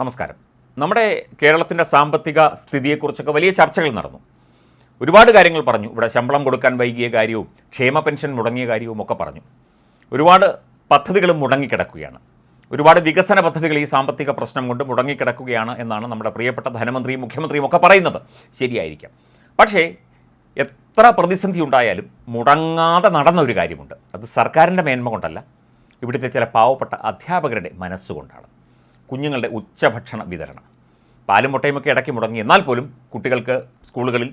നമസ്കാരം. നമ്മുടെ കേരളത്തിന്റെ സാമ്പത്തിക സ്ഥിതിയെക്കുറിച്ചൊക്കെ വലിയ ചർച്ചകൾ നടന്നു. ഒരുപാട് കാര്യങ്ങൾ പറഞ്ഞു. ഇവിടെ ശമ്പളം കൊടുക്കാൻ വൈകിയ കാര്യവും ക്ഷേമ പെൻഷൻ മുടങ്ങിയ കാര്യവും ഒക്കെ പറഞ്ഞു. ഒരുപാട് പദ്ധതികൾ മുടങ്ങിക്കിടക്കുകയാണ്. ഒരുപാട് വികസന പദ്ധതികൾ ഈ സാമ്പത്തിക പ്രശ്നം കൊണ്ട് മുടങ്ങിക്കിടക്കുകയാണ് എന്നാണ് നമ്മുടെ പ്രിയപ്പെട്ട ധനമന്ത്രിയും മുഖ്യമന്ത്രിയും ഒക്കെ പറയുന്നത്. ശരിയായിരിക്കാം. പക്ഷേ എത്ര പ്രതിസന്ധി ഉണ്ടായാലും മുടങ്ങാതെ നടന്ന ഒരു കാര്യമുണ്ട്. അത് സർക്കാരിന്റെ മേന്മ കൊണ്ടല്ല ഇവിടുത്തെ ചില പാവപ്പെട്ട അധ്യാപകരുടെ മനസ്സുകൊണ്ടാണ്. കുഞ്ഞുങ്ങളുടെ ഉച്ചഭക്ഷണ വിതരണം. പാലും മുട്ടയുമൊക്കെ ഇടയ്ക്ക് മുടങ്ങി. എന്നാൽ പോലും കുട്ടികൾക്ക് സ്കൂളുകളിൽ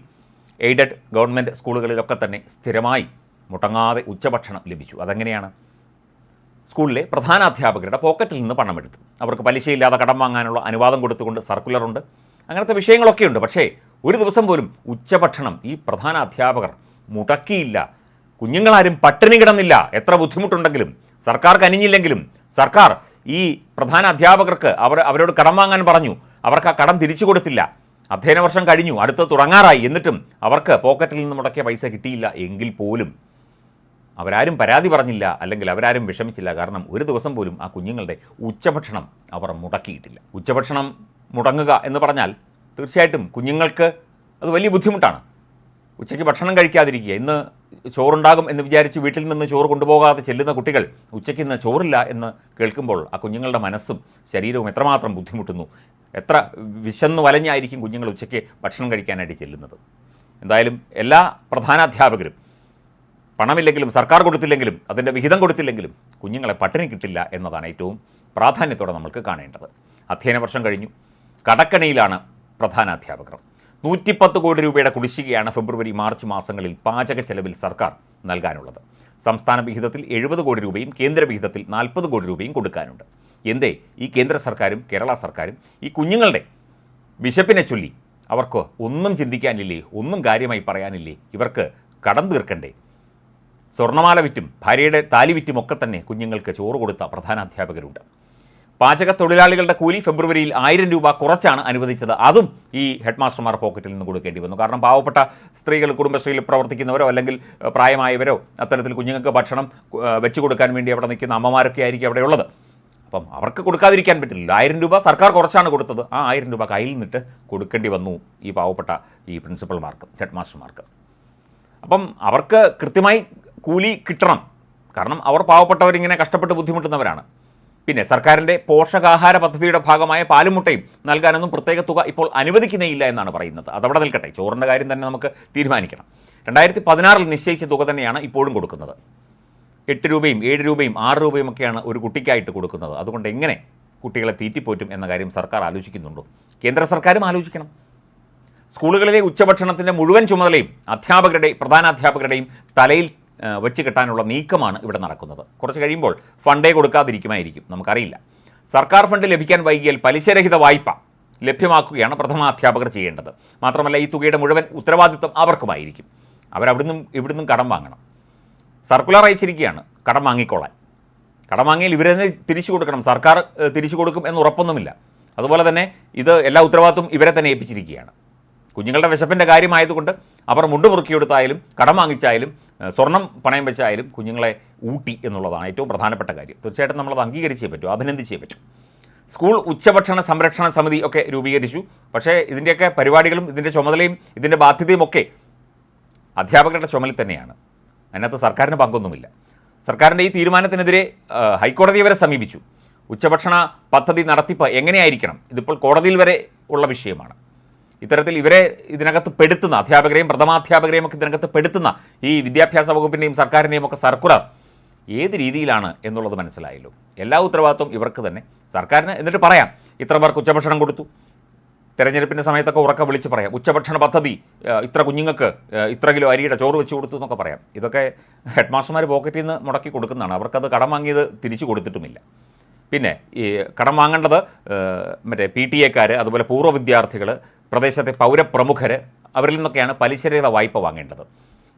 എയ്ഡഡ് ഗവൺമെന്റ് സ്കൂളുകളിലൊക്കെ തന്നെ സ്ഥിരമായി മുടങ്ങാതെ ഉച്ചഭക്ഷണം ലഭിച്ചു. അതെങ്ങനെയാണ്? സ്കൂളിലെ പ്രധാന അധ്യാപകരുടെ പോക്കറ്റിൽ നിന്ന് പണം എടുത്തു അവർക്ക് പലിശയില്ലാതെ കടം വാങ്ങാനുള്ള അനുവാദം കൊടുത്തുകൊണ്ട് സർക്കുലറുണ്ട്. അങ്ങനത്തെ വിഷയങ്ങളൊക്കെ ഉണ്ട് പക്ഷേ ഒരു ദിവസം പോലും ഉച്ചഭക്ഷണം ഈ പ്രധാന അധ്യാപകർ മുടക്കിയില്ല. കുഞ്ഞുങ്ങളാരും പട്ടിണി കിടന്നില്ല. എത്ര ബുദ്ധിമുട്ടുണ്ടെങ്കിലും സർക്കാർ കനിഞ്ഞില്ലെങ്കിലും സർക്കാർ ഈ പ്രധാന അധ്യാപകർക്ക് അവർ അവരോട് കടം വാങ്ങാൻ പറഞ്ഞു. അവർക്ക് ആ കടം തിരിച്ചു കൊടുത്തില്ല. അധ്യയന വർഷം കഴിഞ്ഞു. അടുത്ത് തുടങ്ങാറായി. എന്നിട്ടും അവർക്ക് പോക്കറ്റിൽ നിന്ന് മുടക്കിയ പൈസ കിട്ടിയില്ല എങ്കിൽ പോലും. അവരാരും പരാതി പറഞ്ഞില്ല. അല്ലെങ്കിൽ അവരാരും വിഷമിച്ചില്ല. കാരണം ഒരു ദിവസം പോലും ആ കുഞ്ഞുങ്ങളുടെ ഉച്ചഭക്ഷണം അവർ മുടക്കിയിട്ടില്ല. ഉച്ചഭക്ഷണം മുടങ്ങുക എന്ന് പറഞ്ഞാൽ തീർച്ചയായിട്ടും കുഞ്ഞുങ്ങൾക്ക് അത് വലിയ ബുദ്ധിമുട്ടാണ്. ഉച്ചയ്ക്ക് ഭക്ഷണം കഴിക്കാതിരിക്കുക. ഇന്ന് ചോറുണ്ടാകും എന്ന് വിചാരിച്ച് വീട്ടിൽ നിന്ന് ചോറ് കൊണ്ടുപോകാതെ ചെല്ലുന്ന കുട്ടികൾ ഉച്ചയ്ക്ക് ഇന്ന് ചോറില്ല എന്ന് കേൾക്കുമ്പോൾ ആ കുഞ്ഞുങ്ങളുടെ മനസ്സും ശരീരവും എത്രമാത്രം ബുദ്ധിമുട്ടുന്നു? എത്ര വിശന്ന് വലഞ്ഞായിരിക്കും കുഞ്ഞുങ്ങൾ ഉച്ചയ്ക്ക് ഭക്ഷണം കഴിക്കാനായിട്ട് ചെല്ലുന്നത്? എന്തായാലും എല്ലാ പ്രധാനാധ്യാപകരും പണമില്ലെങ്കിലും സർക്കാർ കൊടുത്തില്ലെങ്കിലും അതിന്റെ വിഹിതം കൊടുത്തില്ലെങ്കിലും കുഞ്ഞുങ്ങളെ പട്ടിണി കിട്ടില്ല എന്നതാണ് ഏറ്റവും പ്രാധാന്യത്തോടെ നമുക്ക് കാണേണ്ടത്. അധ്യയന വർഷം കഴിഞ്ഞു. കടക്കണിയിലാണ് പ്രധാന അധ്യാപകർ നൂറ്റിപ്പത്ത് കോടി രൂപയുടെ കുടിശ്ശികയാണ് ഫെബ്രുവരി മാർച്ച് മാസങ്ങളിൽ പാചക ചെലവിൽ സർക്കാർ നൽകാനുള്ളത്. സംസ്ഥാന വിഹിതത്തിൽ എഴുപത് കോടി രൂപയും കേന്ദ്ര വിഹിതത്തിൽ നാൽപ്പത് കോടി രൂപയും കൊടുക്കാനുണ്ട്. എന്തേ? ഈ കേന്ദ്ര സർക്കാരും കേരള സർക്കാരും ഈ കുഞ്ഞുങ്ങളുടെ ബിഷപ്പിനെ ചൊല്ലി അവർക്ക് ഒന്നും ചിന്തിക്കാനില്ലേ ഒന്നും കാര്യമായി പറയാനില്ലേ ഇവർക്ക് കടം തീർക്കണ്ടേ? സ്വർണമാല വിറ്റും ഭാര്യയുടെ താലി വിറ്റും ഒക്കെ തന്നെ കുഞ്ഞുങ്ങൾക്ക് ചോറ് കൊടുത്ത പ്രധാന അധ്യാപകരുണ്ട് പാചക തൊഴിലാളികളുടെ കൂലി ഫെബ്രുവരിയിൽ ആയിരം രൂപ കുറച്ചാണ് അനുവദിച്ചത്. അതും ഈ ഹെഡ് മാസ്റ്റർമാർ പോക്കറ്റിൽ നിന്ന് കൊടുക്കേണ്ടി വന്നു. കാരണം പാവപ്പെട്ട സ്ത്രീകൾ കുടുംബശ്രീയിൽ പ്രവർത്തിക്കുന്നവരോ അല്ലെങ്കിൽ പ്രായമായവരോ അത്തരത്തിൽ കുഞ്ഞുങ്ങൾക്ക് ഭക്ഷണം വെച്ചു കൊടുക്കാൻ വേണ്ടി അവിടെ നിൽക്കുന്ന അമ്മമാരൊക്കെ ആയിരിക്കും അവിടെ ഉള്ളത്. അപ്പം അവർക്ക് കൊടുക്കാതിരിക്കാൻ പറ്റില്ല ആയിരം രൂപ സർക്കാർ കുറച്ചാണ് കൊടുത്തത്. ആ ആയിരം രൂപ കയ്യിൽ നിന്നിട്ട് കൊടുക്കേണ്ടി വന്നു ഈ പാവപ്പെട്ട ഈ പ്രിൻസിപ്പൽമാർക്ക് ഹെഡ് മാസ്റ്റർമാർക്ക് അപ്പം അവർക്ക് കൃത്യമായി കൂലി കിട്ടണം. കാരണം അവർ പാവപ്പെട്ടവരിങ്ങനെ കഷ്ടപ്പെട്ട് ബുദ്ധിമുട്ടുന്നവരാണ്. പിന്നെ സർക്കാരിന്റെ പോഷകാഹാര പദ്ധതിയുടെ ഭാഗമായ പാലുമുട്ടയും നൽകാനൊന്നും പ്രത്യേക തുക ഇപ്പോൾ അനുവദിക്കുന്നേയില്ല എന്നാണ് പറയുന്നത്. അതവിടെ നിൽക്കട്ടെ. ചോറിന്റെ കാര്യം തന്നെ നമുക്ക് തീരുമാനിക്കണം. രണ്ടായിരത്തി പതിനാറിൽ നിശ്ചയിച്ച തുക തന്നെയാണ് ഇപ്പോഴും കൊടുക്കുന്നത്. എട്ട് രൂപയും ഏഴ് രൂപയും ആറ് രൂപയും ഒക്കെയാണ് ഒരു കുട്ടിക്കായിട്ട് കൊടുക്കുന്നത്. അതുകൊണ്ട് എങ്ങനെ കുട്ടികളെ തീറ്റിപ്പോറ്റും എന്ന കാര്യം സർക്കാർ ആലോചിക്കുന്നുണ്ടോ? കേന്ദ്ര സർക്കാരും ആലോചിക്കണം. സ്കൂളുകളിലെ ഉച്ചഭക്ഷണത്തിന്റെ മുഴുവൻ ചുമതലയും അധ്യാപകരുടെ പ്രധാനാധ്യാപകരുടെയും തലയിൽ ആ, വെച്ച് കെട്ടാനുള്ള നീക്കമാണ് ഇവിടെ നടക്കുന്നത്. കുറച്ച് കഴിയുമ്പോൾ ഫണ്ടേ കൊടുക്കാതിരിക്കുമായിരിക്കും. നമുക്കറിയില്ല. സർക്കാർ ഫണ്ട് ലഭിക്കാൻ വൈകിയാൽ പലിശരഹിത വായ്പ ലഭ്യമാക്കുകയാണ് പ്രഥമാധ്യാപകർ ചെയ്യേണ്ടത്. മാത്രമല്ല ഈ തുകയുടെ മുഴുവൻ ഉത്തരവാദിത്വം അവർക്കുമായിരിക്കും. അവരവിടുന്നും ഇവിടുന്നും കടം വാങ്ങണം. സർക്കുലർ അയച്ചിരിക്കുകയാണ് കടം വാങ്ങിക്കൊള്ളാൻ. കടം വാങ്ങിയാൽ ഇവരെ തന്നെ തിരിച്ചു കൊടുക്കണം. സർക്കാർ തിരിച്ചു കൊടുക്കും എന്ന് ഉറപ്പൊന്നുമില്ല. അതുപോലെ തന്നെ ഇത് എല്ലാ ഉത്തരവാദിത്വം ഇവരെ തന്നെ ഏൽപ്പിച്ചിരിക്കുകയാണ്. കുഞ്ഞുങ്ങളുടെ വിശപ്പിന്റെ കാര്യമായതുകൊണ്ട് അവർ മുണ്ട് മുറുക്കിയെടുത്തായാലും കടം വാങ്ങിച്ചായാലും സ്വർണം പണയം വെച്ചായാലും കുഞ്ഞുങ്ങളെ ഊട്ടി എന്നുള്ളതാണ് ഏറ്റവും പ്രധാനപ്പെട്ട കാര്യം. തീർച്ചയായിട്ടും നമ്മളത് അംഗീകരിച്ചേ പറ്റൂ അഭിനന്ദിച്ചേ പറ്റൂ. സ്കൂൾ ഉച്ചഭക്ഷണ സംരക്ഷണ സമിതി ഒക്കെ രൂപീകരിച്ചു. പക്ഷേ ഇതിന്റെയൊക്കെ പരിപാടികളും ഇതിന്റെ ചുമതലയും ഇതിന്റെ ബാധ്യതയും ഒക്കെ അധ്യാപകരുടെ ചുമലിൽ തന്നെയാണ്. അതിനകത്ത് സർക്കാരിന് പങ്കൊന്നുമില്ല. സർക്കാരിന്റെ ഈ തീരുമാനത്തിനെതിരെ ഹൈക്കോടതി വരെ സമീപിച്ചു. ഉച്ചഭക്ഷണ പദ്ധതി നടത്തിപ്പ് എങ്ങനെയായിരിക്കണം? ഇതിപ്പോൾ കോടതിയിൽ വരെ ഉള്ള വിഷയമാണ്. ഇത്തരത്തിൽ ഇവരെ ഇതിനകത്ത് പെടുത്തുന്ന അധ്യാപകരെയും പ്രഥമാധ്യാപകരെയും ഒക്കെ ഇതിനകത്ത് പെടുത്തുന്ന ഈ വിദ്യാഭ്യാസ വകുപ്പിന്റെയും സർക്കാരിന്റെയും ഒക്കെ സർക്കുലർ ഏത് രീതിയിലാണ് എന്നുള്ളത് മനസ്സിലായല്ലോ. എല്ലാ ഉത്തരവാദിത്വം ഇവർക്ക് തന്നെ. സർക്കാരിന് എന്നിട്ട് പറയാം ഇത്ര പേർക്ക് ഉച്ചഭക്ഷണം കൊടുത്തു. തെരഞ്ഞെടുപ്പിന്റെ സമയത്തൊക്കെ ഉറക്കെ വിളിച്ച് പറയാം ഉച്ചഭക്ഷണ പദ്ധതി ഇത്ര കുഞ്ഞുങ്ങൾക്ക് ഇത്ര കിലോ അരിയുടെ ചോറ് വെച്ച് കൊടുത്തു എന്നൊക്കെ പറയാം. ഇതൊക്കെ ഹെഡ് മാസ്റ്റർമാർ പോക്കറ്റിൽ നിന്ന് മുടക്കി കൊടുക്കുന്നതാണ്. അവർക്കത് കടം വാങ്ങിയത് തിരിച്ചു കൊടുത്തിട്ടുമില്ല. പിന്നെ ഈ കടം വാങ്ങേണ്ടത് മറ്റേ പി ടി എക്കാർ അതുപോലെ പൂർവ വിദ്യാർത്ഥികൾ പ്രദേശത്തെ പൗരപ്രമുഖർ അവരിൽ നിന്നൊക്കെയാണ് പലിശരഹിത വായ്പ വാങ്ങേണ്ടത്.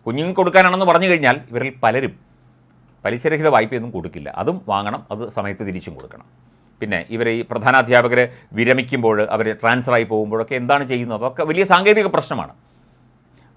കുഞ്ഞുങ്ങൾക്ക് കൊടുക്കാനാണെന്ന് പറഞ്ഞു കഴിഞ്ഞാൽ ഇവരിൽ പലരും പലിശരഹിത വായ്പയൊന്നും കൊടുക്കില്ല. അതും വാങ്ങണം അത് സമയത്ത് തിരിച്ചും കൊടുക്കണം. പിന്നെ ഇവർ ഈ പ്രധാനാധ്യാപകർ വിരമിക്കുമ്പോൾ അവർ ട്രാൻസ്ഫറായി പോകുമ്പോഴൊക്കെ എന്താണ് ചെയ്യുന്നത്? അതൊക്കെ വലിയ സാങ്കേതിക പ്രശ്നമാണ്.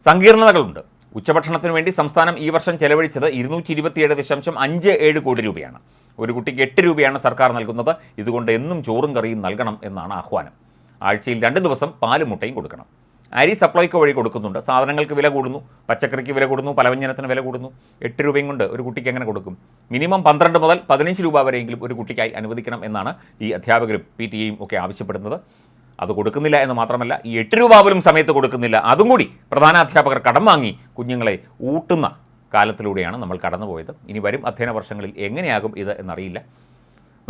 സങ്കീർണതകളുണ്ട്. ഉച്ചഭക്ഷണത്തിന് വേണ്ടി സംസ്ഥാനം ഈ വർഷം ചെലവഴിച്ചത് ഇരുന്നൂറ്റി ഇരുപത്തിയേഴ് ദശാംശം അഞ്ച് ഏഴ് കോടി രൂപയാണ്. ഒരു കുട്ടിക്ക് എട്ട് രൂപയാണ് സർക്കാർ നൽകുന്നത്. ഇതുകൊണ്ട് എന്നും ചോറും കറിയും നൽകണം എന്നാണ് ആഹ്വാനം. ആഴ്ചയിൽ രണ്ട് ദിവസം പാലും മുട്ടയും കൊടുക്കണം. അരി സപ്ലൈക്കോ വഴി കൊടുക്കുന്നുണ്ട്. സാധനങ്ങൾക്ക് വില കൂടുന്നു. പച്ചക്കറിക്ക് വില കൂടുന്നു. പലവ്യഞ്ജനത്തിന് വില കൂടുന്നു. എട്ട് രൂപയും കൊണ്ട് ഒരു കുട്ടിക്ക് എങ്ങനെ കൊടുക്കും? മിനിമം പന്ത്രണ്ട് മുതൽ പതിനഞ്ച് രൂപ വരെയെങ്കിലും ഒരു കുട്ടിക്കായി അനുവദിക്കണം എന്നാണ് ഈ അധ്യാപകരും പി ടി എയും ഒക്കെ ആവശ്യപ്പെടുന്നത്. അത് കൊടുക്കുന്നില്ല എന്ന് മാത്രമല്ല ഈ എട്ട് രൂപ പോലും സമയത്ത് കൊടുക്കുന്നില്ല. അതും കൂടി പ്രധാന അധ്യാപകർ കടം വാങ്ങി കുഞ്ഞുങ്ങളെ ഊട്ടുന്ന കാലത്തിലൂടെയാണ് നമ്മൾ കടന്നുപോയത്. ഇനി വരും അധ്യയന വർഷങ്ങളിൽ എങ്ങനെയാകും ഇത് എന്നറിയില്ല.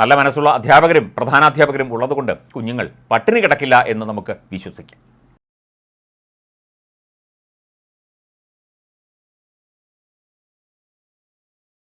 നല്ല മനസ്സുള്ള അധ്യാപകരും പ്രധാനാധ്യാപകരും ഉള്ളതുകൊണ്ട് കുഞ്ഞുങ്ങൾ പട്ടിണി കിടക്കില്ല എന്ന് നമുക്ക് വിശ്വസിക്കാം.